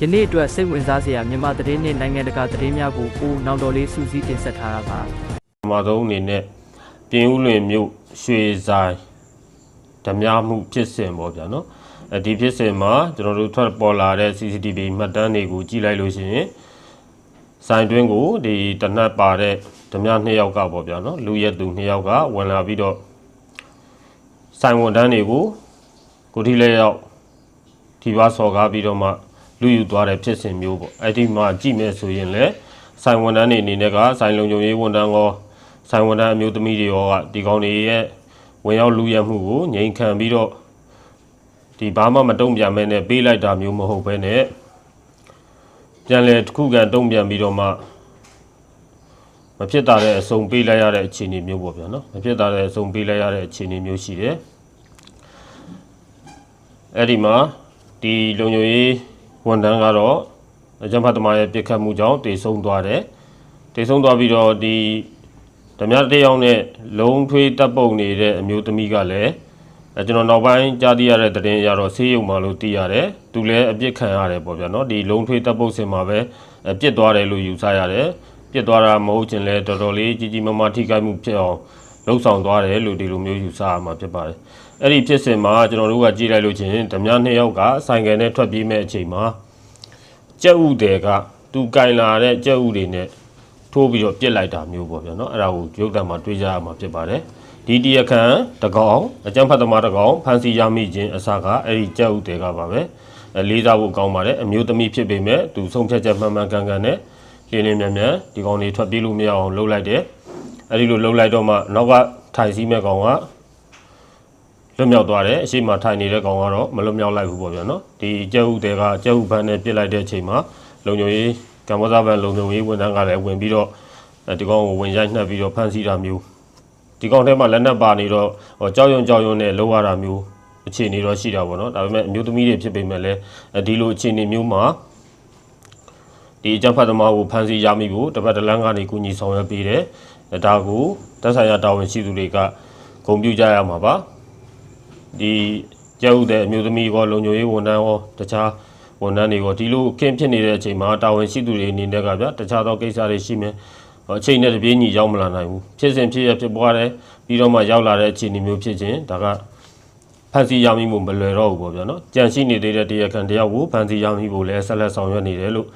ယနေ့အတွက်စိတ်ဝင်စားစရာမြန်မာသတင်းနဲ့နိုင်ငံတကာသတင်းများကိုပိုနောက်တော်လေးစူးစီးတင်ဆက်ထားတာပါပထမဆုံးအနေနဲ့ပြင်းဦးလွင်မြို့ရွှေဆိုင်ဓမြမှုဖြစ်စဉ်ပေါ့ဗျာနော်အဲဒီဖြစ်စဉ်မှာကျွန်တော်တို့ထွက်ပေါ်လာတဲ့ CCTV မှတ်တမ်းတွေကိုကြည့်လိုက်လို့ရှိရင်ဆိုင်တွင်းကိုဒီတနတ်ပါတဲ့ဓမြနှစ်ယောက်ကပေါ့ဗျာနော်လူရက်သူနှစ်ယောက်ကဝင်လာပြီးတော့ဆိုင်ဝန်တန်းတွေကိုကိုထီလေးရောက်ဒီပါစော်ကားပြီးတော့မှ လူယူသွားတဲ့ဖြစ်စဉ်မျိုးပေါ့အဲ့ဒီမှာကြည့်မယ်ဆိုရင်လည်းဆိုင်ဝန်တန်းတွေအနေနဲ့ကဆိုင်လုံခြုံရေးဝန်တန်းကောဆိုင်ဝန်ထမ်းအမျိုးသမီးတွေရောကဒီကောင်တွေရဲ့ဝင်ရောက်လူရမှုကိုငြိမ်ခံပြီးတော့ဒီဘာမှမတုံ့ပြန်မဲနဲ့ပေးလိုက်တာမျိုးမဟုတ်ဘဲနဲ့ပြန်လဲတစ်ခုကန်တုံ့ပြန်ပြီးတော့မှမဖြစ်တာတဲ့အစုံပေးလိုက်ရတဲ့အခြေအနေမျိုးပေါ့ဗျာနော်မဖြစ်တာတဲ့အစုံပေးလိုက်ရတဲ့အခြေအနေမျိုးရှိတယ်အဲ့ဒီမှာဒီလုံခြုံရေး ဝန်ထမ်းကတော့အကြံဖတ်သမားရဲ့ပြစ်ခတ်မှုကြောင့်တေဆုံးသွားတယ်တေဆုံးသွားပြီးတော့ဒီဓမြတစ်ယောက်နဲ့လုံးထွေးတပ်ပုတ်နေတဲ့အမျိုးသမီးကလည်းအဲကျွန်တော်နောက်ပိုင်းကြားသိရတဲ့သတင်းအရတော့ဆေးရုံမှာလို့သိရတယ်။သူလည်းအပြစ်ခံရတယ်ပေါ့ဗျာနော်။ဒီလုံးထွေးတပ်ပုတ်စင်မှာပဲအပြစ်သွားတယ်လို့ယူဆရတယ်။ပြစ်သွားတာမဟုတ်ချင်လဲတော်တော်လေးကြီးကြီးမားမားထိခိုက်မှုဖြစ်အောင်လှုပ်ဆောင်သွားတယ်လို့ဒီလိုမျိုးယူဆရမှာဖြစ်ပါတယ်။အဲ့ဒီဖြစ်စဉ်မှာကျွန်တော်တို့ကကြည့်လိုက်လို့ချင်းဓမြနှစ်ယောက်ကဆိုင်ကယ်နဲ့ထွက်ပြေးမဲ့အချိန်မှာ ကြက်ဥတွေကသူကင်လာတဲ့ကြက်ဥတွေနဲ့ထိုးပြီးတော့ပြစ်လိုက်တာမျိုးပေါ့ဗျာနော်အဲ့ဒါကိုရုပ်တံမှာတွေးကြရမှာဖြစ်ပါတယ်ဒီတရားခံတကောင်အကျန်းဖတ်သမားတကောင်ဖန်စီရမိခြင်းအစကအဲ့ဒီကြက်ဥတွေကပါပဲအဲလေးစားဖို့ကောင်းပါတယ်အမျိုးသမီးဖြစ်ပေမဲ့သူဆုံးဖြတ်ချက်မှန်မှန်ကန်ကန်နဲ့လင်းလင်းမြန်မြန်ဒီကောင်တွေထွက်ပြေးလို့မရအောင်လှုပ်လိုက်တယ်အဲ့ဒီလိုလှုပ်လိုက်တော့မှနောက်ကထိုင်စီးမဲ့ကောင်က လွတ်မြောက်သွားတယ်အရှိမထိုင်နေတဲ့ကောင်ကတော့မလွတ်မြောက်လိုက်ဘူးပေါ့ဗျာနော်ဒီကြက်ဥတွေကကြက်ဥဘန်းနဲ့ပြစ်လိုက်တဲ့အချိန်မှာလုံခြုံရေးကမ္ဘောဇဘန်လုံခြုံရေးဝန်ထမ်းကလည်းဝင်ပြီးတော့အဲဒီကောင်ကိုဝင်ရိုက်နှက်ပြီးတော့ဖမ်းဆီးတာမျိုးဒီကောင်ထဲမှာလက်နက်ပါနေတော့ဟောကြောက်ရွံ့ကြောက်ရွံ့နဲ့လောက်ရတာမျိုးအခြေအနေတော့ရှိတာပေါ့နော်ဒါပေမဲ့အမျိုးသမီးတွေဖြစ်ပေမဲ့လည်းအဲဒီလိုအခြေအနေမျိုးမှာဒီအကြမ်းဖက်သမားကိုဖမ်းဆီးရမိဖို့တစ်ပတ်တစ်လမ်းကနေကူညီဆောင်ရွက်ပေးတယ်ဒါကိုတပ်ဆိုင်ရာတာဝန်ရှိသူတွေကဂုဏ်ပြုကြရမှာပါ ဒီကျုပ်တဲ့အမျိုးသမီးကောလုံခြုံရေးဝန်ထမ်းရောတခြားဝန်ထမ်းတွေရောဒီလိုအခင်းဖြစ်နေတဲ့အချိန်မှာတာဝန်ရှိသူတွေအနေနဲ့ကဗျာတခြားသောကိစ္စတွေရှိမယ်ဟောအချိန်နဲ့တပြေးညီရောက်မလာနိုင်ဘူးဖြစ်စဉ်ဖြစ်ရဖြစ်ပွားတယ်ပြီးတော့မှရောက်လာတဲ့အခြေအနေမျိုးဖြစ်ခြင်းဒါကဖန်စီရမိမှုမလွယ်တော့ဘူးပေါ့ဗျာနော်ကြံရှိနေသေးတဲ့တရားခံတယောက်ကိုဖန်စီရမိဖို့လည်းဆက်လက်ဆောင်ရွက်နေတယ်လို့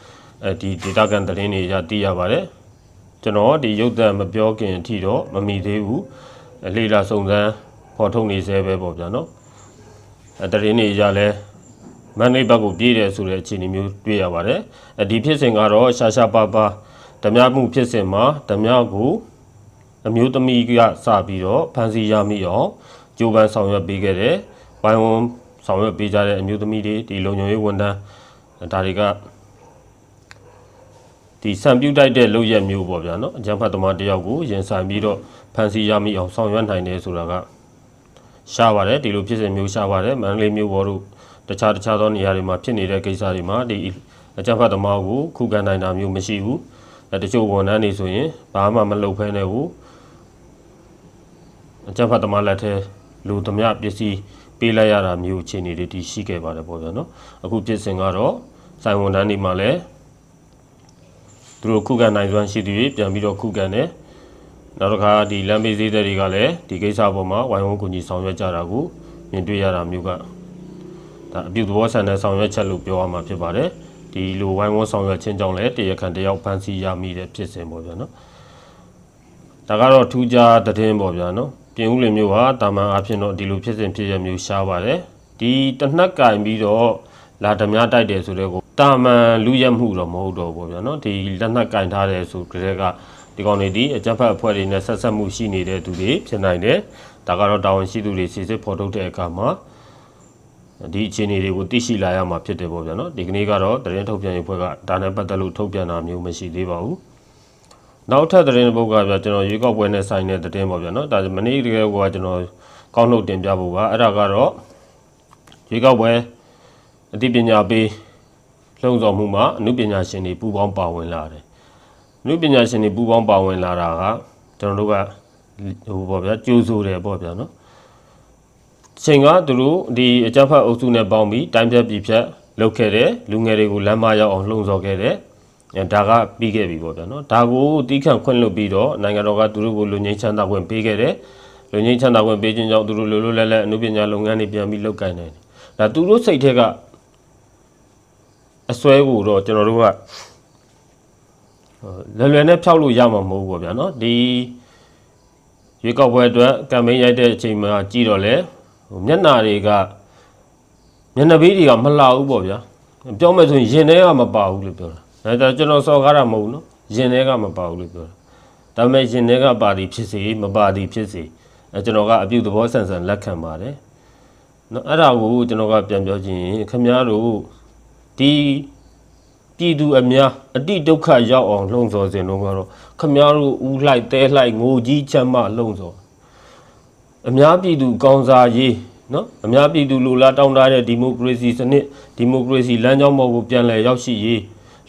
အဲဒီ data ကန်သတင်းတွေရသိရပါတယ်ကျွန်တော်ဒီရုပ်သံမပြောခင်အထိတော့မမီသေးဘူးအလေလာစုံစမ်း ဖော်ထုတ်နေသေးပဲပေါ့ဗျာနော်အဲတရင်နေကြလဲမန္တလေးဘက်ကိုပြေးတယ်ဆိုတဲ့အခြေအနေမျိုးတွေ့ရပါတယ်အဲဒီဖြစ်စဉ်ကတော့ရှာရှာပါပါဓမြမှုဖြစ်စဉ်မှာဓမြကိုအမျိုးသမီးကစပြီးတော့ဖန်စီရမိအောင်ကြိုးပမ်းဆောင်ရွက်ပေးခဲ့တယ်ဝိုင်းဝန်းဆောင်ရွက်ပေးကြတဲ့အမျိုးသမီးတွေဒီလုံခြုံရေးဝန်ထမ်းဒါတွေကဒီစံပြုတ်တိုက်တဲ့လုပ်ရက်မျိုးပေါ့ဗျာနော်အကြမ်းဖက်သမားတယောက်ကိုရင်ဆိုင်ပြီးတော့ဖန်စီရမိအောင်ဆောင်ရွက်နိုင်တယ်ဆိုတာက ရှားပါတယ်ဒီလိုဖြစ်စဉ်မျိုးရှားပါတယ်မန္တလေးမျိုးပေါ်တို့တခြားတခြားသောနေရာတွေမှာဖြစ်နေတဲ့ကိစ္စတွေမှာဒီအကြမ်းဖက်သမားကိုခုခံနိုင်တာမျိုးမရှိဘူးအဲတချို့ဝန်ထမ်းတွေဆိုရင်ဘာမှမလုပ်ဖဲနဲ့ဘူးအကြမ်းဖက်သမားလက်ထဲလူသမျှပစ္စည်းပေးလိုက်ရတာမျိုးအခြေအနေတွေတည်ရှိခဲ့ပါတယ်ပေါ့ဗျာနော်အခုဖြစ်စဉ်ကတော့စိုင်ဝန်ထမ်းတွေမှာလည်းသူတို့ခုခံနိုင်စွမ်းရှိသူတွေပြန်ပြီးတော့ခုခံတယ် နောက်တစ်ခါဒီလမ်းဘေးဈေးသည်တွေကလည်းဒီကိစ္စပေါ်မှာဝိုင်းဝန်းကူညီဆောင်ရွက်ကြတာကိုမြင်တွေ့ရတာမျိုးကဒါအပြုသဘောဆန်တဲ့ဆောင်ရွက်ချက်လို့ပြောရမှာဖြစ်ပါတယ်ဒီလိုဝိုင်းဝန်းဆောင်ရွက်ခြင်းကြောင့်လည်းတရားခံတယောက်ဖန်ဆီးရမိတဲ့ဖြစ်စဉ်ပေါ့ဗျာနော်ဒါကတော့ထူးခြားသတင်းပေါ့ဗျာနော်ပြင်ဦးလင်မျိုးဟာတာမန်အဖြစ်တော့ဒီလိုဖြစ်စဉ်ဖြစ်ရမျိုးရှားပါတယ်ဒီတနက်ကင်ပြီးတော့လာဓမြတိုက်တယ်ဆိုတော့ကိုတာမန်လူရက်မှုတော့မဟုတ်တော့ဘူးပေါ့ဗျာနော်ဒီလက်နက်ကင်ထားတယ်ဆိုကြတဲ့က ဒီကောင်တွေဒီအကြမ်းဖက်အဖွဲ့တွေနဲ့ဆက်ဆက်မှုရှိနေတဲ့သူတွေဖြစ်နိုင်တယ်။ဒါကတော့တာဝန်ရှိသူတွေစစ်စစ်ဖော်ထုတ်တဲ့အခါမှာဒီအခြေအနေတွေကိုသိရှိလာရမှာဖြစ်တယ်ပေါ့ဗျာနော်။ဒီကနေ့ကတော့သတင်းထုတ်ပြန်ရေးဖွဲ့ကဒါနဲ့ပတ်သက်လို့ထုတ်ပြန်တာမျိုးမရှိသေးပါဘူး။နောက်ထပ်သတင်းတစ်ပုဒ်ကဗျာကျွန်တော်ရွေးကောက်ပွဲနဲ့ဆိုင်တဲ့သတင်းပေါ့ဗျာနော်။ဒါမနေ့တကယ်ကကျွန်တော်ကောင်းနှုတ်တင်ပြဖို့ပါအဲ့ဒါကတော့ရွေးကောက်ပွဲအသိပညာပေးလှုံ့ဆော်မှုမှာအမှုပညာရှင်တွေပူးပေါင်းပါဝင်လာတယ် လူပညာရှင်တွေပူးပေါင်းပါဝင်လာတာကကျွန်တော်တို့ကဟိုပေါ့ဗျာကျိုးဆိုတယ်ပေါ့ဗျာနော်ချိန်ကသူတို့ဒီအကြမ်းဖက်အုပ်စုနဲ့ပေါင်းပြီးတိုင်းပြက်ပြည်ဖြတ်လုပ်ခဲ့တယ်လူငယ်တွေကိုလမ်းမရောက်အောင်လှုံ့ဆော်ခဲ့တယ်အဲဒါကပြီးခဲ့ပြီပေါ့ဗျာနော်ဒါကိုတီးခန့်ခွင့်လွှတ်ပြီးတော့နိုင်ငံတော်ကသူတို့ကိုလူငင်းချမ်းသာခွင့်ပေးခဲ့တယ်လူငင်းချမ်းသာခွင့်ပေးခြင်းကြောင့်သူတို့လိုလိုလဲလဲအမှုပညာလုပ်ငန်းတွေပြန်ပြီးလုပ်ကိုင်နေတယ်ဒါသူတို့စိတ်ထဲကအစွဲကိုတော့ကျွန်တော်တို့က လွယ်လွယ်နဲ့ဖြောက်လို့ရမှာမဟုတ်ဘူးပေါ့ဗျာနော်ဒီရွေးကောက်ပွဲအတွက်ကမ်ပိန်းရိုက်တဲ့အချိန်မှာကြည့်တော့လေဟိုမျက်နှာတွေကမျက်နှာပေးတွေကမလှဘူးပေါ့ဗျာပြောမယ်ဆိုရင်ရင်ထဲကမပါဘူးလို့ပြောတာဒါကျွန်တော်စော်ကားတာမဟုတ်ဘူးနော်ရင်ထဲကမပါဘူးလို့ပြောတာဒါပေမဲ့ရင်ထဲကပါသည်ဖြစ်စေမပါသည်ဖြစ်စေအဲကျွန်တော်ကအပြုသဘောဆန်ဆန်လက်ခံပါတယ်နော်အဲ့ဒါကိုကျွန်တော်ကပြန်ပြောခြင်းခင်ဗျားတို့ဒီ ပြည်သူအများအတိဒုက္ခရောက်အောင်လှုံ့ဆော်စဉ်တော့ကတော့ခမားတို့ဦးလိုက်တဲလိုက်ငိုကြီးချမ်းမလှုံ့ဆော်အများပြည်သူကောင်းစားရေးနော်အများပြည်သူလူလားတောင်းတတဲ့ဒီမိုကရေစီစနစ်ဒီမိုကရေစီလမ်းကြောင်းပေါ်ကိုပြန်လည်ရောက်ရှိရေး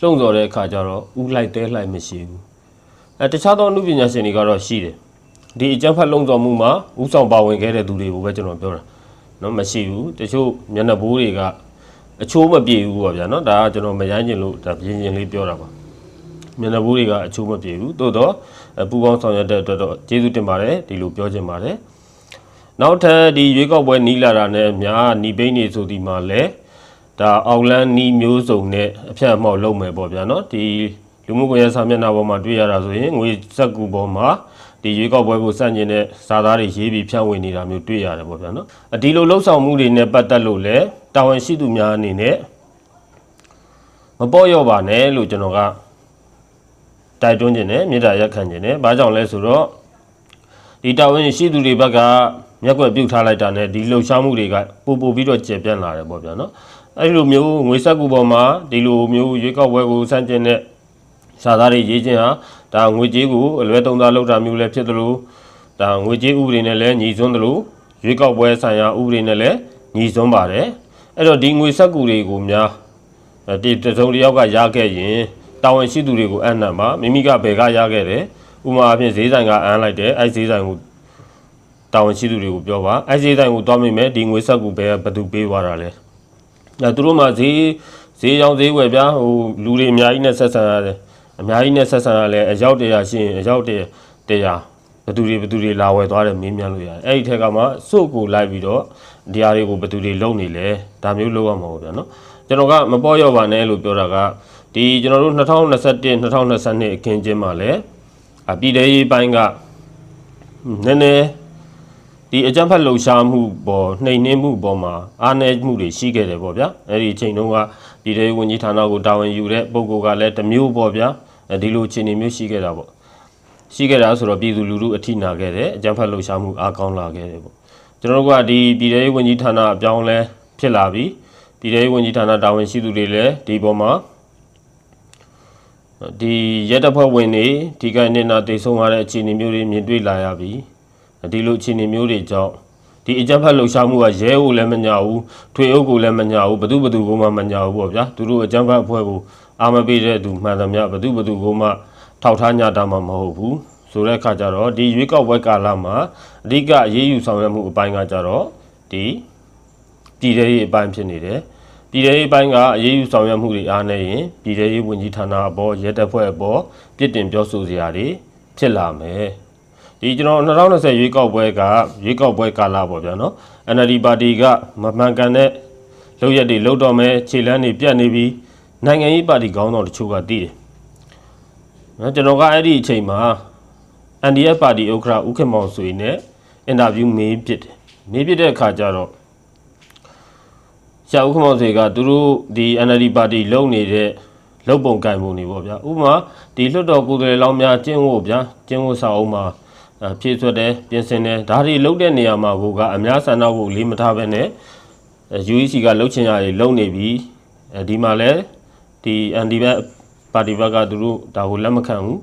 လှုံ့ဆော်တဲ့အခါကျတော့ဦးလိုက်တဲလိုက်မရှိဘူးအဲတခြားသောအမှုပညာရှင်တွေကတော့ရှိတယ်ဒီအကြမ်းဖက်လှုံ့ဆော်မှုမှာဥဆောင်ပါဝင်ခဲ့တဲ့သူတွေကိုပဲကျွန်တော်ပြောတာနော်မရှိဘူးတချို့မျက်နှာဘိုးတွေက အချိုးမပြေဘူးပေါ့ဗျာနော်ဒါကကျွန်တော်မရိုင်းကျင်လို့ဒါပြင်းပြင်းလေးပြောတာပါမျက်နှာဘူးတွေကအချိုးမပြေဘူးသို့တော့အပူပေါင်းဆောင်ရွက်တဲ့အတွက်တော့ကျေးဇူးတင်ပါတယ်ဒီလိုပြောချင်ပါတယ်နောက်ထပ်ဒီရွေးကောက်ပွဲနီးလာတာနဲ့အများနီးပိန်းနေဆိုဒီမှာလဲဒါအောင်လန်းနီးမျိုးစုံနဲ့အဖြတ်အမှောက်လုပ်မယ်ပေါ့ဗျာနော်ဒီလူမှုကွန်ရက်စာမျက်နှာပေါ်မှာတွေ့ရတာဆိုရင်ငွေစက်ကူပေါ်မှာ ဒီရွေးကောက်ပွဲကိုစန့်ကျင်တဲ့စာသားတွေရေးပြီးဖြန့်ဝေနေတာမျိုးတွေ့ရတယ်ပေါ့ဗျာနော်အဒီလိုလှုပ်ဆောင်မှုတွေနဲ့ပတ်သက်လို့လဲတာဝန်ရှိသူများအနေနဲ့မပေါ့ရော့ပါနဲ့လို့ကျွန်တော်ကတိုက်တွန်းခြင်းနဲ့မေတ္တာရက်ခံခြင်းနဲ့ဘာကြောင့်လဲဆိုတော့ဒီတာဝန်ရှိသူတွေဘက်ကမျက်ကွယ်ပြုတ်ထားလိုက်တာနဲ့ဒီလှုပ်ရှားမှုတွေကပိုပိုပြီးတော့ကျေပြန့်လာတယ်ပေါ့ဗျာနော်အဲ့ဒီလိုမျိုးငွေစက်ကူပေါ်မှာဒီလိုမျိုးရွေးကောက်ပွဲကိုစန့်ကျင်တဲ့စာသားတွေရေးခြင်းဟာ ဒါငွေကြေးကိုအလွဲသုံးစားလုပ်တာမျိုးလည်းဖြစ်သလိုဒါငွေကြေးဥပဒေနဲ့လည်းညီစွန်းသလိုရွေးကောက်ပွဲဆိုင်ရာဥပဒေနဲ့လည်းညီစွန်းပါတယ်အဲ့တော့ဒီငွေစက်ကူတွေကိုများဒီတစုံတစ်ယောက်ကရခဲ့ရင်တာဝန်ရှိသူတွေကိုအံ့နံပါမိမိကဘယ်ကရခဲ့တယ်ဥပမာအဖြစ်ဈေးဆိုင်ကအန်းလိုက်တယ်အဲ့ဈေးဆိုင်ကိုတာဝန်ရှိသူတွေကိုပြောပါအဲ့ဈေးဆိုင်ကိုတွားမိမယ်ဒီငွေစက်ကူဘယ်ဘယ်သူပေးသွားတာလဲအဲသူတို့မှဈေးဈေးရောင်းဈေးဝယ်ပြဟိုလူတွေအများကြီးနဲ့ဆက်ဆံရတယ် အများကြီးနဲ့ဆက်ဆံရလဲအယောက်တရာရှိရင်အယောက်တရာတရာဘသူတွေဘသူတွေလာဝယ်သွားတယ်မင်းမြန်လို့ရတယ်အဲ့ဒီထက်ကမှစု့ကိုလိုက်ပြီးတော့ဒီဟာတွေကိုဘသူတွေလုံနေလဲဒါမျိုးလုပ်ရမှာပေါ့ဗျာနော်ကျွန်တော်ကမပေါ့ရော့ပါနဲ့လို့ပြောတာကဒီကျွန်တော်တို့2021 2022အခင်းကျင်းမှာလဲအပြည်သေးရေးပိုင်းကနည်းနည်းဒီအကြံဖတ်လှုပ်ရှားမှုပေါ်နှိမ်နှင်းမှုပေါ်မှာအားနည်းမှုတွေရှိခဲ့တယ်ပေါ့ဗျာအဲ့ဒီအချိန်တုန်းကပြည်ထောင်ဝန်ကြီးဌာနကိုတာဝန်ယူတဲ့ပုဂ္ဂိုလ်ကလည်းတစ်မျိုးပေါ့ဗျာအဲ ဒီလိုအခြေအနေမျိုးရှိခဲ့တာပေါ့ရှိခဲ့တာဆိုတော့ပြည်သူလူထုအထိနာခဲ့တယ်အကြံဖတ်လှုပ်ရှားမှုအားကောင်းလာခဲ့တယ်ပေါ့ကျွန်တော်တို့ကဒီပြည်ထောင်ဝန်ကြီးဌာနအပြောင်းလဲဖြစ်လာပြီပြည်ထောင်ဝန်ကြီးဌာနတာဝန်ရှိသူတွေလည်းဒီပေါ်မှာဒီရက်တပ်ဖွဲ့ဝင်တွေဒီကနေ့နာတေဆုံးရတဲ့အခြေအနေမျိုးတွေမြင်တွေ့လာရပြီဒီလိုအခြေအနေမျိုးတွေကြောင့်ဒီအကြမ်းဖက်လှုပ်ရှားမှုကရဲကိုလည်းမညာဘူးထွေအုပ်ကိုလည်းမညာဘူးဘသူဘသူကိုမှမညာဘူးပေါ့ဗျာသူတို့အကြမ်းဖက်အဖွဲ့ကို အာမပေးတဲ့သူမှန်သမျှဘသူဘသူကိုမှထောက်ထားညတာမှမဟုတ်ဘူးဆိုတဲ့အခါကျတော့ဒီရွေးကောက်ပွဲကာလမှာအဓိကအရေးယူဆောင်ရွက်မှုအပိုင်းကကြတော့ဒီပြည်ထောင်ရေးအပိုင်းဖြစ်နေတယ်ပြည်ထောင်ရေးအပိုင်းကအရေးယူဆောင်ရွက်မှုတွေအားနေရင်ပြည်ထောင်ရေးဝန်ကြီးဌာနအပေါ်ရဲတပ်ဖွဲ့အပေါ်ပြစ်တင်ပြောဆိုစရာတွေဖြစ်လာမယ်ဒီကျွန်တော်2020ရွေးကောက်ပွဲကရွေးကောက်ပွဲကာလပေါ့ဗျာနော် NLD ပါတီကမမှန်ကန်တဲ့လုပ်ရက်တွေလုပ်တော့မယ်ခြေလမ်းတွေပြတ်နေပြီး နိုင်ငံရေးပါတီခေါင်းဆောင်တချို့ကတည်တယ်နော်ကျွန်တော်ကအဲ့ဒီအချိန်မှာ NDF ပါတီဥက္ကဋ္ဌဦးခင်မောင်ဆွေနဲ့အင်တာဗျူးမေးဖြစ်တယ်မေးဖြစ်တဲ့အခါကျတော့ရှာဦးခင်မောင်ဆွေကသူတို့ဒီ NLD ပါတီလုံနေတဲ့လုံပုံကင်ပုံတွေပေါ့ဗျာဥပမာဒီလွတ်တော်ကိုယ်စားလှယ်လောင်းများကျင်းဝတ်ဗျာကျင်းဝတ်စာအုပ်မှာအဖြည့်ဆွတ်တယ်ပြင်ဆင်တယ်ဒါတွေလုတ်တဲ့နေရာမှာကိုကအများဆန္ဒကိုလေးမထားဘဲနဲ့ UEC ကလုတ်ချင်ရတယ်လုံနေပြီအဲဒီမှာလဲ ဒီ ND ဘက်ပါတီဘက်ကသူတို့ဒါကိုလက်မခံဘူး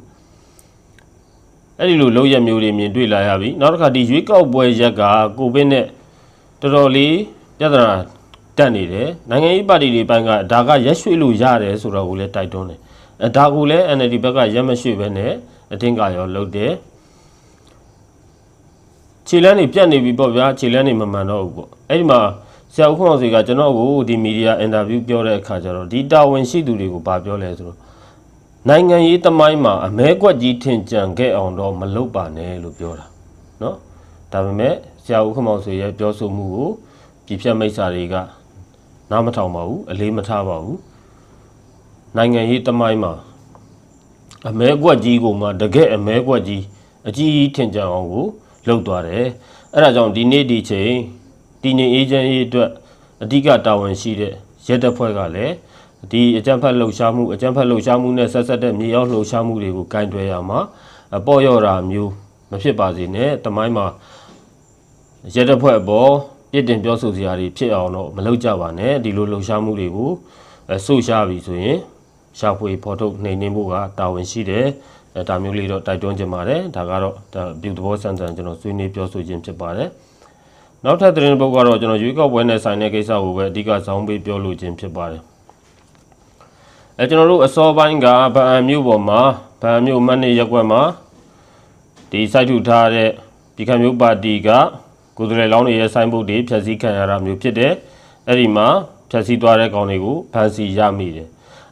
အဲ့ဒီလိုလုံရက်မျိုးတွေမြင်တွေ့လာရပြီနောက်တစ်ခါဒီရွေးကောက်ပွဲရက်ကကိုဗစ်နဲ့တော်တော်လေးပြဿနာတက်နေတယ်နိုင်ငံရေးပါတီတွေပိုင်းကဒါကရက်ရွှေ့လို့ရတယ်ဆိုတော့ကိုလည်းတိုက်တွန်းတယ်အဲဒါကိုလည်း NLD ဘက်ကရက်မရွှေ့ပဲနဲ့အတင်းကရောလုပ်တယ်ခြေလန်းတွေပြတ်နေပြီပေါ့ဗျာခြေလန်းတွေမမှန်တော့ဘူးပေါ့အဲ့ဒီမှာဈ ရာဦးခွန်အောင်ဆွေကကျွန်တော်ကိုဒီမီဒီယာအင်တာဗျူးပြောတဲ့အခါကျတော့ဒီတာဝန်ရှိသူတွေကိုဗာပြောလဲဆိုတော့နိုင်ငံရေးသမိုင်းမှာအမဲကွက်ကြီးထင်ကြံခဲ့အောင်တော့မလုပ်ပါနဲ့လို့ပြောတာเนาะဒါပေမဲ့ဆရာဦးခွန်အောင်ဆွေရဲ့ပြောဆိုမှုကိုပြည်ဖြတ်မိတ်ဆာတွေကနားမထောင်ပါဘူးအလေးမထားပါဘူးနိုင်ငံရေးသမိုင်းမှာအမဲကွက်ကြီးကိုမှတကယ်အမဲကွက်ကြီးအကြီးကြီးထင်ကြံအောင်ကိုလုပ်သွားတယ်အဲ့ဒါကြောင့်ဒီနေ့ဒီချိန် တည်ငြိမ်အေဂျင့်ရေးအတွက်အဓိကတာဝန်ရှိတဲ့ရဲတပ်ဖွဲ့ကလည်းဒီအကြမ်းဖက်လှုပ်ရှားမှုအကြမ်းဖက်လှုပ်ရှားမှုနဲ့ဆက်ဆက်တဲ့မြေရောက်လှုပ်ရှားမှုတွေကိုကင်တွယ်ရမှာအပေါ်ရော့တာမျိုးမဖြစ်ပါစေနဲ့တမိုင်းမှာရဲတပ်ဖွဲ့အပေါ်ပြစ်တင်ပြောဆိုစရာတွေဖြစ်အောင်တော့မလုပ်ကြပါနဲ့ဒီလိုလှုပ်ရှားမှုတွေကိုအဆုတ်ရှားပြီဆိုရင်ရှာဖွေဖော်ထုတ်နှိမ်နင်းဖို့ကတာဝန်ရှိတယ်အဲဒါမျိုးလေးတော့တိုက်တွန်းခြင်းပါတယ်ဒါကတော့ဒါပြုသဘောဆန်းဆန်းကျွန်တော်ဆွေးနွေးပြောဆိုခြင်းဖြစ်ပါတယ် နောက်ထပ်သတင်းတစ်ပုဒ်ကတော့ကျွန်တော်ရွေးကောက်ပွဲနဲ့ဆိုင်တဲ့ကိစ္စကိုပဲအဓိကဇောင်းပေးပြောလိုခြင်းဖြစ်ပါတယ်အဲကျွန်တော်တို့အစောပိုင်းကဗအံမြို့ပေါ်မှာဗအံမြို့မန်းနေရက်ကွက်မှာဒီစိုက်ထုထားတဲ့ဒီခံမျိုးပါတီကကိုယ်စားလှယ်လောင်းတွေရဲ့ဆိုင်ဘုတ်တွေဖျက်ဆီးခံရတာမျိုးဖြစ်တယ်အဲ့ဒီမှာဖျက်ဆီးသွားတဲ့ကောင်တွေကိုဖမ်းဆီးရမိတယ်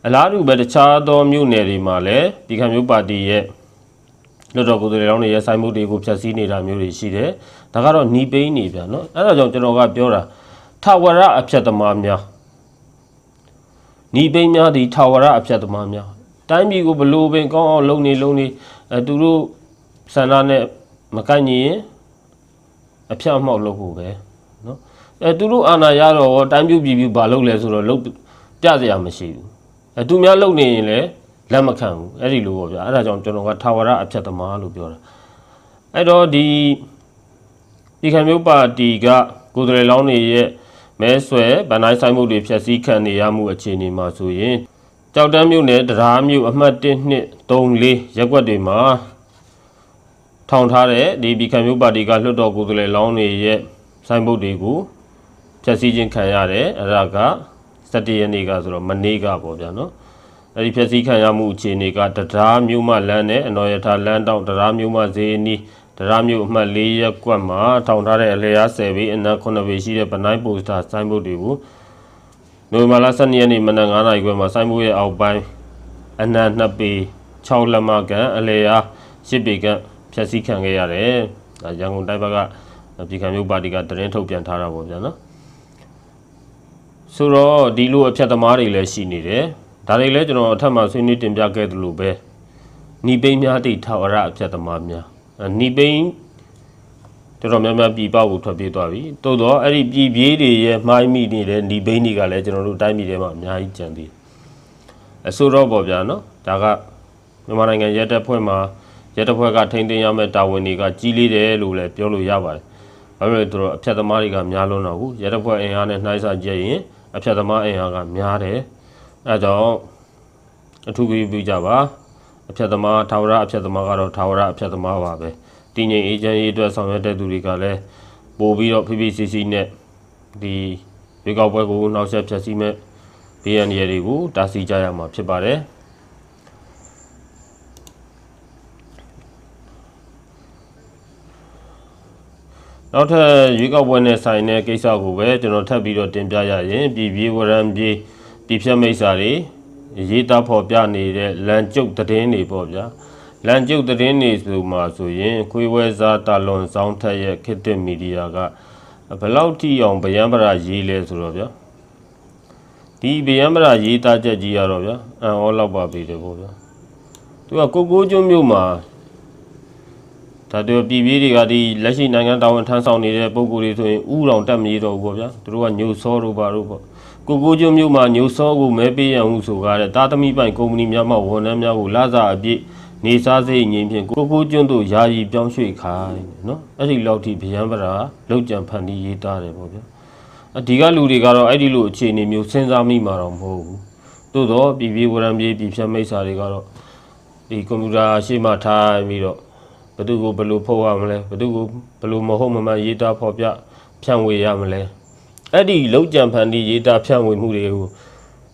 အလားတူပဲတခြားသောမြို့နယ်တွေမှာလည်းဒီခံမျိုးပါတီရဲ့ လွတ်တော်ကိုယ်တွေတောင်းနေရဆိုင်မှုတွေကိုဖျက်ဆီးနေတာမျိုးတွေရှိတယ်။ဒါကတော့နီးပိန်းနေပြန်နော်။အဲဒါကြောင့်ကျွန်တော်ကပြောတာထာဝရအဖြတ်သမားများနီးပိန်းများဒီထာဝရအဖြတ်သမားများတိုင်းပြည်ကိုဘလို့ပင်ကောင်းအောင်လုပ်နေလုပ်နေအဲသူတို့ဆန္ဒနဲ့မကန့်ညီရင်အဖြတ်အမှောက်လုပ်ဖို့ပဲနော်။အဲသူတို့အာဏာရတော့တိုင်းပြည်ပြည်ပြည်ဘာလုပ်လဲဆိုတော့လုပ်ပြစရာမရှိဘူး။အဲသူများလုပ်နေရင်လည်း လက်မခံဘူးအဲ့ဒီလိုပေါ့ဗျာအဲ့ဒါကြောင့်ကျွန်တော်ကထာဝရအဖြတ်သမားလို့ပြောတာအဲ့တော့ဒီဒီခံမျိုးပါတီကကိုယ်စားလှယ်လောင်းတွေရဲ့မဲဆွဲဗန်တိုင်းဆိုင်မှုတွေဖျက်ဆီးခံနေရမှုအခြေအနေမှာဆိုရင်ကြောက်တန်းမြို့နယ်တရားမြို့အမှတ်1 2 3 4ရက်ကွက်တွေမှာထောင်ထားတဲ့ဒီဒီခံမျိုးပါတီကလွှတ်တော်ကိုယ်စားလှယ်လောင်းတွေရဲ့ဆိုင်မှုတွေကိုဖျက်ဆီးခြင်းခံရတယ်အဲ့ဒါက17ရက်နေ့ကဆိုတော့မနေ့ကပေါ့ဗျာနော် အဲဒီဖြည့်စည်းခံရမှုအခြေအနေကတရားမျိုးမှလမ်းနဲ့အနော်ရထာလမ်းတောင်တရားမျိုးမှဈေးအနီးတရားမျိုးအမှတ်၄ရက်ကွက်မှာထောင်ထားတဲ့အလျား10ဘေးအနက်9ဘေးရှိတဲ့ပနိုင်းပိုစတာဆိုင်းဘုတ်တွေကိုနိုဝင်ဘာလ12ရက်နေ့မနက်9:00နာရီခွဲမှာဆိုင်းဘုတ်ရဲ့အောက်ပိုင်းအနက်2ပေ6လက်မကန်အလျား10ပေကန်ဖြည့်စည်းခံခဲ့ရတယ်ဒါရန်ကုန်တိုင်းဘက်ကပြည်ခံမျိုးပါတီကသတင်းထုတ်ပြန်ထားတာပေါ့ဗျာနော်ဆိုတော့ဒီလိုအဖြတ်သမားတွေလည်းရှိနေတယ် ဒါတွေလည်းကျွန်တော်အထက်မှာဆွေးနွေးတင်ပြခဲ့သလိုပဲနီပိန်းများတိထာဝရအဖြတ်သမားများအဲနီပိန်းတော်တော်များများပြည်ပကိုထွက်ပြေးသွားပြီတိုးတော့အဲ့ဒီပြည်ပြေးတွေရဲ့မှိုင်းမိနေတဲ့နီပိန်းတွေကလည်းကျွန်တော်တို့တိုင်းပြည်ထဲမှာအများကြီးကြံသေးတယ်အဆိုတော့ပေါ့ဗျာနော်ဒါကမြန်မာနိုင်ငံရဲတပ်ဖွဲ့မှာရဲတပ်ဖွဲ့ကထိန်းသိမ်းရမယ့်တာဝန်တွေကကြီးလေးတယ်လို့လည်းပြောလို့ရပါတယ်ဘာဖြစ်လို့လဲဆိုတော့အဖြတ်သမားတွေကများလွန်းတော့ဘူးရဲတပ်ဖွဲ့အင်အားနဲ့နှိုင်းစာကြည့်ရင်အဖြတ်သမားအင်အားကများတယ် အဲဒါကြောင့်အထူးပြုပြုကြပါအဖြတ်သမားထာဝရအဖြတ်သမားကတော့ထာဝရအဖြတ်သမားပါပဲတည်ငြိမ်အေဂျင့်ရေးအတွက်ဆောင်ရွက်တဲ့သူတွေကလည်းပို့ပြီးတော့ PPCC နဲ့ဒီရေကောက်ပွဲကိုနောက်ဆက်ဖြတ်စည်းမဲ့ BNR တွေကိုတားဆီးကြရမှာဖြစ်ပါတယ်နောက်ထပ်ရွေးကောက်ပွဲနဲ့ဆိုင်တဲ့ကိစ္စကိုပဲကျွန်တော်ထပ်ပြီးတော့တင်ပြရရင်ပြည်ပြေးဝရံပြေး ပြည်ဖြတ်မိတ်စာတွေရေးသားဖော်ပြနေတဲ့လန်ကျုပ်သတင်းတွေပေါ့ဗျာလန်ကျုပ်သတင်းတွေဆိုမှဆိုရင်ခွေးဝဲစားတာလွန်ဆောင်ထက်ရဲ့ခေတ်သစ်မီဒီယာကဘယ်လောက်ထိအောင်ဗျံပရာရေးလဲဆိုတော့ဗျာဒီဗျံပရာရေးသားချက်ကြီးရတော့ဗျာအံ့ဩလောက်ပါပြီတယ်ပေါ့ဗျာသူကကိုကိုကျွန်းမြို့မှာဒါတို့ပြည်ပြည်တွေကဒီလက်ရှိနိုင်ငံတာဝန်ထမ်းဆောင်နေတဲ့ပုံကိုယ်တွေဆိုရင်ဥတော်တက်မရတော့ဘူးပေါ့ဗျာသူတို့ကညိုစောတို့ပါတို့ပေါ့ ကိုကိုကျွန်းမြို့မှာညိုစောကိုမဲပေးရန်ဟုဆိုကားတဲ့တာသမီပိုင်ကုမ္ပဏီများမှဝန်ထမ်းများကိုလာစားအပြည့်နေစားစိတ်ငြိမ်ဖြင့်ကိုကိုကျွန်းတို့ယာယီပြောင်းရွှေ့ခိုင်းနော်အဲ့ဒီလောက်ထိဗျံပရာလောက်ကြံဖန်တီးရေးသားတယ်ပေါ့ဗျာအဒီကလူတွေကတော့အဲ့ဒီလိုအခြေအနေမျိုးစဉ်းစားမိမှာတော့မဟုတ်ဘူးသို့တော့ပြည်ပြည်ဝရံပြည်ပြည်ဖြတ်မိတ်စာတွေကတော့ဒီကွန်ပျူတာရှေ့မှာထားပြီးတော့ဘယ်သူကိုဘယ်လိုဖော်ရမလဲဘယ်သူကိုဘယ်လိုမဟုတ်မမှန်ရေးသားဖော်ပြဖြန့်ဝေရမလဲ အဲ့ဒီလောက်ကြံဖန်တီရေးတာဖြန့်ဝေမှုတွေကို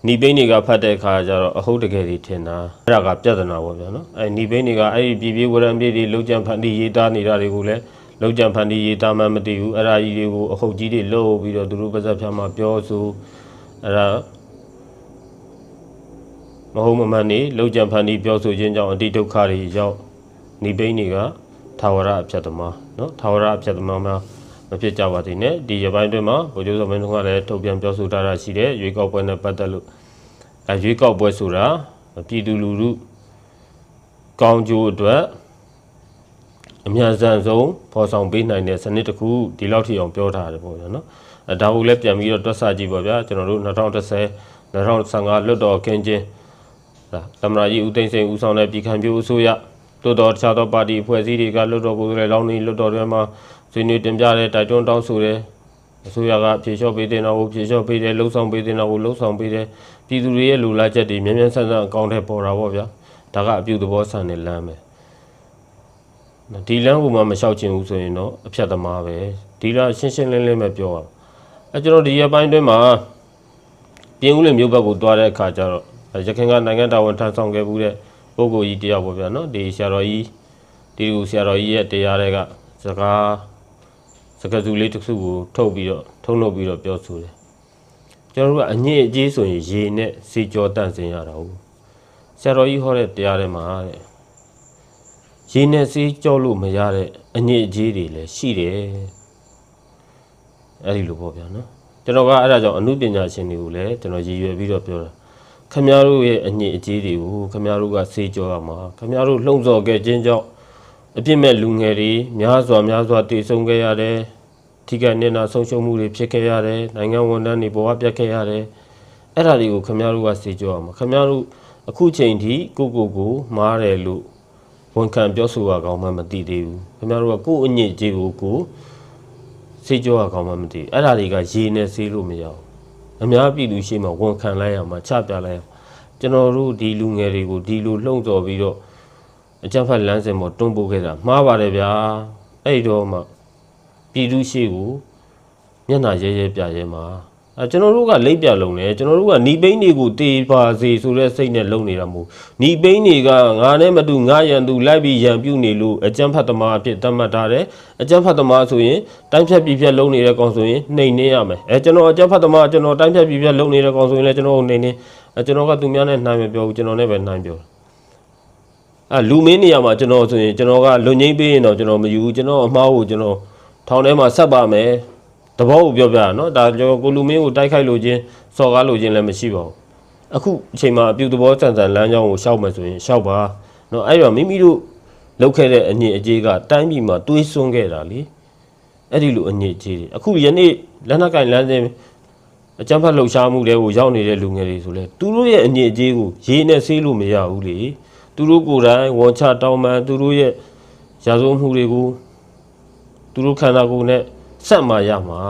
နီပိန်းတွေကဖတ်တဲ့အခါကျတော့အဟုတ်တကယ်တွေထင်တာအဲ့ဒါကပြဿနာပေါ့ဗျာနော်အဲ့နီပိန်းတွေကအဲ့ဒီပြည်ပြည်ဝရံပြည်တွေလောက်ကြံဖန်တီရေးတာနေတာတွေကိုလည်းလောက်ကြံဖန်တီရေးတာမှမတည်ဘူးအဲ့ဒါကြီးတွေကိုအဟုတ်ကြီးတွေလှုပ်ပြီးတော့သူတို့ပါဇက်ဖြန့်မှာပြောဆိုအဲ့ဒါမဟုတ်မမှန်နေလောက်ကြံဖန်တီပြောဆိုခြင်းကြောင့်အတိဒုက္ခတွေရောက်နီပိန်းတွေကသာဝရအဖြတ်သမားနော်သာဝရအဖြတ်သမားများ မဖြစ်ကြပါသေးနဲ့ဒီရပိုင်းတွင်မှာဗိုလ်ချုပ်စောမင်းတို့ကလည်းထုတ်ပြန်ပြောဆိုထားတာရှိတယ်ရွေးကောက်ပွဲနဲ့ပတ်သက်လို့အဲရွေးကောက်ပွဲဆိုတာပြည်သူလူထုကောင်းကျိုးအတွက်အမြန်ဆန်ဆုံးပေါ်ဆောင်ပေးနိုင်တဲ့စနစ်တစ်ခုဒီလောက်ထိအောင်ပြောထားတယ်ပေါ့ဗျာနော်အဲဒါကိုလည်းပြန်ပြီးတော့တွက်ဆကြည့်ပါဗျာကျွန်တော်တို့2010 2015လွတ်တော်ကင်းချင်းဒါသမရာကြီးဦးသိန်းစိန်ဦးဆောင်တဲ့ပြည်ခံပြိုအစိုးရလွတ်တော်တခြားသောပါတီအဖွဲ့အစည်းတွေကလွတ်တော်ကိုယ်စားလှယ်လောင်းနေလွတ်တော်တွေမှာ ဆွေးနွေးတင်ပြတဲ့တိုက်တွန်းတောင်းဆိုတဲ့အစိုးရကဖြေလျှော့ပေးတဲ့နောက်ကိုဖြေလျှော့ပေးတယ်လှုံ့ဆော်ပေးတဲ့နောက်ကိုလှုံ့ဆော်ပေးတယ်ပြည်သူတွေရဲ့လူလာချက်တွေမြန်မြန်ဆန်ဆန်အကောင့်ထဲပေါ်တာပေါ့ဗျာဒါကအပြုသဘောဆန်တဲ့လမ်းပဲဒီလမ်းကိုမှမလျှောက်ချင်ဘူးဆိုရင်တော့အဖြတ်သမားပဲဒီလားရှင်းရှင်းလင်းလင်းပဲပြောရအောင်အဲကျွန်တော်ဒီရက်ပိုင်းတွင်းမှာပြင်ဦးလွင်မြို့ဘက်ကိုတွားတဲ့အခါကျတော့ရခိုင်ကနိုင်ငံတော်ဝန်ထမ်းဆောင်ခဲ့မှုတဲ့ပုဂ္ဂိုလ်ကြီးတယောက်ပေါ့ဗျာနော်ဒီဆရာတော်ကြီးဒီကူဆရာတော်ကြီးရဲ့တရားတွေကစကား စကားစုလေးတစ်ခုကိုထုတ်ပြီးတော့ထုတ်လုပ်ပြီးတော့ပြောဆိုတယ်ကျွန်တော်တို့ကအညစ်အကြေးဆိုရင်ရေနဲ့စေကြောတန့်စင်ရတာဟုတ်ဆရာတော်ကြီးဟောတဲ့တရားတွေမှာတဲ့ရေနဲ့ဆေးကြောလို့မရတဲ့အညစ်အကြေးတွေလည်းရှိတယ်အဲ့ဒီလိုပေါ့ဗျာနော်ကျွန်တော်ကအဲ့ဒါကြောင့်အမှုပညာရှင်တွေကိုလည်းကျွန်တော်ရည်ရွယ်ပြီးတော့ပြောတာခမည်းတော်ရဲ့အညစ်အကြေးတွေကိုခမည်းတော်ကဆေးကြောရမှာခမည်းတော်လှုံ့ဆော်ခဲ့ခြင်းကြောင့် အပြစ်မဲ့လူငယ်တွေများစွာများစွာတည်ဆုံခဲ့ရတယ်ထိခိုက်နေနာဆုံးရှုံးမှုတွေဖြစ်ခဲ့ရတယ်နိုင်ငံဝန်ထမ်းတွေဘဝပြတ်ခဲ့ရတယ်အဲ့ဒါတွေကိုခမည်းတော်ကဆေးကြောရမှာခမည်းတော်အခုချိန်ထိကိုကိုကိုမားတယ်လို့ဝန်ခံပြောဆိုရကောင်းမှမသိသေးဘူးခင်ဗျားတို့ကကိုယ့်အညစ်အကြေးကိုကိုယ်စေးကြောရကောင်းမှမသိဘူးအဲ့ဒါတွေကရေနဲ့ဆေးလို့မရဘူးအများပြည်သူရှိမှဝန်ခံလိုက်ရမှာချပြလိုက်ရမှာကျွန်တော်တို့ဒီလူငယ်တွေကိုဒီလိုလှုံ့ဆော်ပြီးတော့ အကြက်ဖက်လမ်းစဉ်ပေါ်တွန်းပို့ခဲ့တာမှားပါတယ်ဗျာအဲ့တော့မှပြည်သူရှိကိုမျက်နှာရဲရဲပြရဲမှာအဲကျွန်တော်တို့ကလိပ်ပြလုံနေကျွန်တော်တို့ကနီပိန်းတွေကိုတေပါစေဆိုတဲ့စိတ်နဲ့လုံနေတာမဟုတ်နီပိန်းတွေကငါနဲ့မတူငါရန်သူလိုက်ပြီးရန်ပြုတ်နေလို့အကြမ်းဖက်သမားအဖြစ်သတ်မှတ်ထားတယ်အကြမ်းဖက်သမားဆိုရင်တိုင်းဖြတ်ပြည်ဖြတ်လုံနေတဲ့ကောင်ဆိုရင်နှိမ်နှင်းရမယ်အဲကျွန်တော်အကြမ်းဖက်သမားကျွန်တော်တိုင်းဖြတ်ပြည်ဖြတ်လုံနေတဲ့ကောင်ဆိုရင်လည်းကျွန်တော်ကိုနှိမ်နှင်းအဲကျွန်တော်ကသူများနဲ့နှိုင်းမပြောဘူးကျွန်တော်နဲ့ပဲနှိုင်းပြောတာ အဲလူမင်းနေရာမှာကျွန်တော်ဆိုရင်ကျွန်တော်ကလွန်ငိမ့်ပေးရင်တော့ကျွန်တော်မယူဘူးကျွန်တော်အမှားကိုကျွန်တော်ထောင်ထဲမှာဆက်ပါမယ်တဘောကိုပြောပြတာနော်ဒါကျွန်တော်ကိုလူမင်းကိုတိုက်ခိုက်လို့ချင်းစော်ကားလို့ချင်းလည်းမရှိပါဘူးအခုအချိန်မှာအပြူသဘောဆန်ဆန်လမ်းကြောင်းကိုရှောက်မယ်ဆိုရင်ရှောက်ပါနော်အဲ့တော့မိမိတို့လောက်ခဲ့တဲ့အညစ်အကြေးကတိုင်းပြည်မှာတွေးဆွန်းခဲ့တာလေအဲ့ဒီလိုအညစ်အကြေးတွေအခုယနေ့လက်နက်ကင်လမ်းစဉ်အကြမ်းဖက်လှုပ်ရှားမှုတွေကိုရောက်နေတဲ့လူငယ်တွေဆိုလဲသူတို့ရဲ့အညစ်အကြေးကိုရေးနဲ့ဆေးလို့မရဘူးလေ သူတို့ကိုယ်တိုင်ဝန်ချတောင်းပန်သူတို့ရဲ့ရာဇဝတ်မှုတွေကိုသူတို့ခန္ဓာကိုယ်နဲ့ဆက်มาရမှာ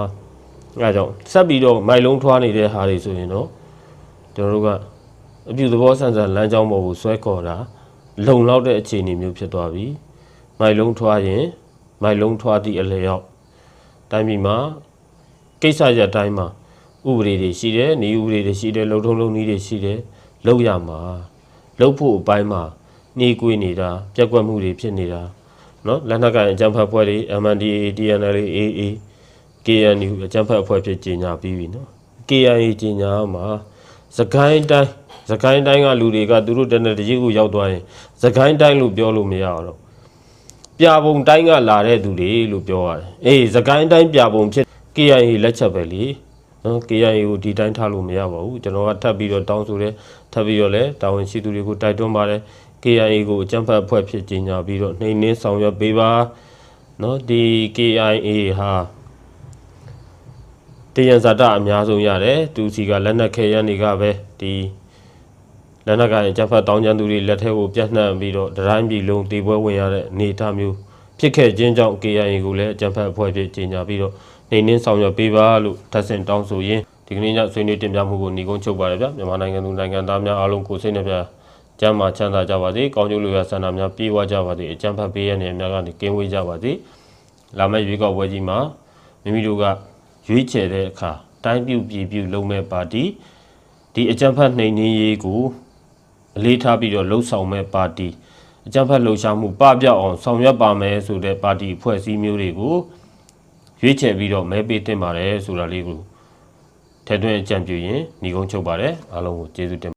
အဲဒါကြောင့်ဆက်ပြီးတော့မိုက်လုံးထွားနေတဲ့ဟာတွေဆိုရင်တော့ကျွန်တော်တို့ကအပြုသဘောဆန်ဆန်လမ်းကြောင်းပေါ်ကိုဆွဲခေါ်တာလုံလောက်တဲ့အခြေအနေမျိုးဖြစ်သွားပြီမိုက်လုံးထွားရင်မိုက်လုံးထွားသည့်အလျောက်တိုင်းပြည်မှာကိစ္စရတိုင်းမှာဥပဒေတွေရှိတယ်နေဥပဒေတွေရှိတယ်လုံထုံးလုံနည်းတွေရှိတယ်လုံရမှာ လုံဖို့အပိုင်းမှာနှေးကွေးနေတာပြက်ကွက်မှုတွေဖြစ်နေတာနော်လက်နက်ကိုင်အကြမ်းဖက်ဖွဲ့တွေ MNDAA TNLA AA KNU အကြမ်းဖက်အဖွဲ့ဖြစ်ကြီးညာပြီးပြီနော် KIA ကြီးညာမှာစကိုင်းတိုင်းစကိုင်းတိုင်းကလူတွေကသူတို့တနက်တကြီးကိုရောက်သွားရင်စကိုင်းတိုင်းလို့ပြောလို့မရတော့ပြပုံတိုင်းကလာတဲ့သူတွေလို့ပြောရတယ်အေးစကိုင်းတိုင်းပြပုံဖြစ် KIA လက်ချက်ပဲလေ နော် KIA ကိုဒီတိုင်းထားလို့မရပါဘူးကျွန်တော်ကထပ်ပြီးတော့တောင်းဆိုတယ်ထပ်ပြီးတော့လည်းတာဝန်ရှိသူတွေကိုတိုက်တွန်းပါတယ် KIA ကိုအကြမ်းဖက်အဖွဲ့ဖြစ်ကြီးညာပြီးတော့နှိမ်နင်းဆောင်ရွက်ပေးပါနော်ဒီ KIA ဟာတယံဇာတအများဆုံးရတယ်သူစီကလက်နက်ခဲရန်တွေကပဲဒီလက်နက်ကိုင်အကြမ်းဖက်တောင်းကျမ်းသူတွေလက်ထဲကိုပြတ်နှံ့ပြီးတော့ဒတိုင်းပြည်လုံးတည်ပွဲဝင်ရတဲ့အနေအထားမျိုးဖြစ်ခဲ့ခြင်းကြောင့် KIA ကိုလည်းအကြမ်းဖက်အဖွဲ့ဖြစ်ကြီးညာပြီးတော့ နှိမ်နင်းဆောင်ရွက်ပေးပါလို့ထပ်ဆင့်တောင်းဆိုရင်းဒီကနေ့ညဆွေးနွေးတင်ပြမှုကိုညီကုန်းချုပ်ပါတယ်ဗျမြန်မာနိုင်ငံသူနိုင်ငံသားများအားလုံးကိုစိတ်နှပြကျမ်းမာချမ်းသာကြပါစေကောင်းကျိုးလိုရာဆန္ဒများပြေဝကြပါစေအကျမ်းဖတ်ပေးရတဲ့များကနေကင်းဝေးကြပါစေလာမယ့်ရွေးကောက်ပွဲကြီးမှာမိမိတို့ကရွေးချယ်တဲ့အခါတိုင်းပြုပြည်ပြုလုံးမဲ့ပါတီဒီအကျမ်းဖတ်နှိမ်နင်းရေးကိုအလေးထားပြီးတော့လှုပ်ဆောင်မဲ့ပါတီအကြမ်းဖက်လှုပ်ရှားမှုပပျောက်အောင်ဆောင်ရွက်ပါမယ်ဆိုတဲ့ပါတီအဖွဲ့အစည်းမျိုးတွေကို ရွေးချယ်ပြီးတော့မဲပေးတင်ပါတယ်ဆိုတာလေးကိုထည့်သွင်းအကြံပြုရင်ညီကုန်းချုပ်ပါတယ်အားလုံးကိုကျေးဇူးတင်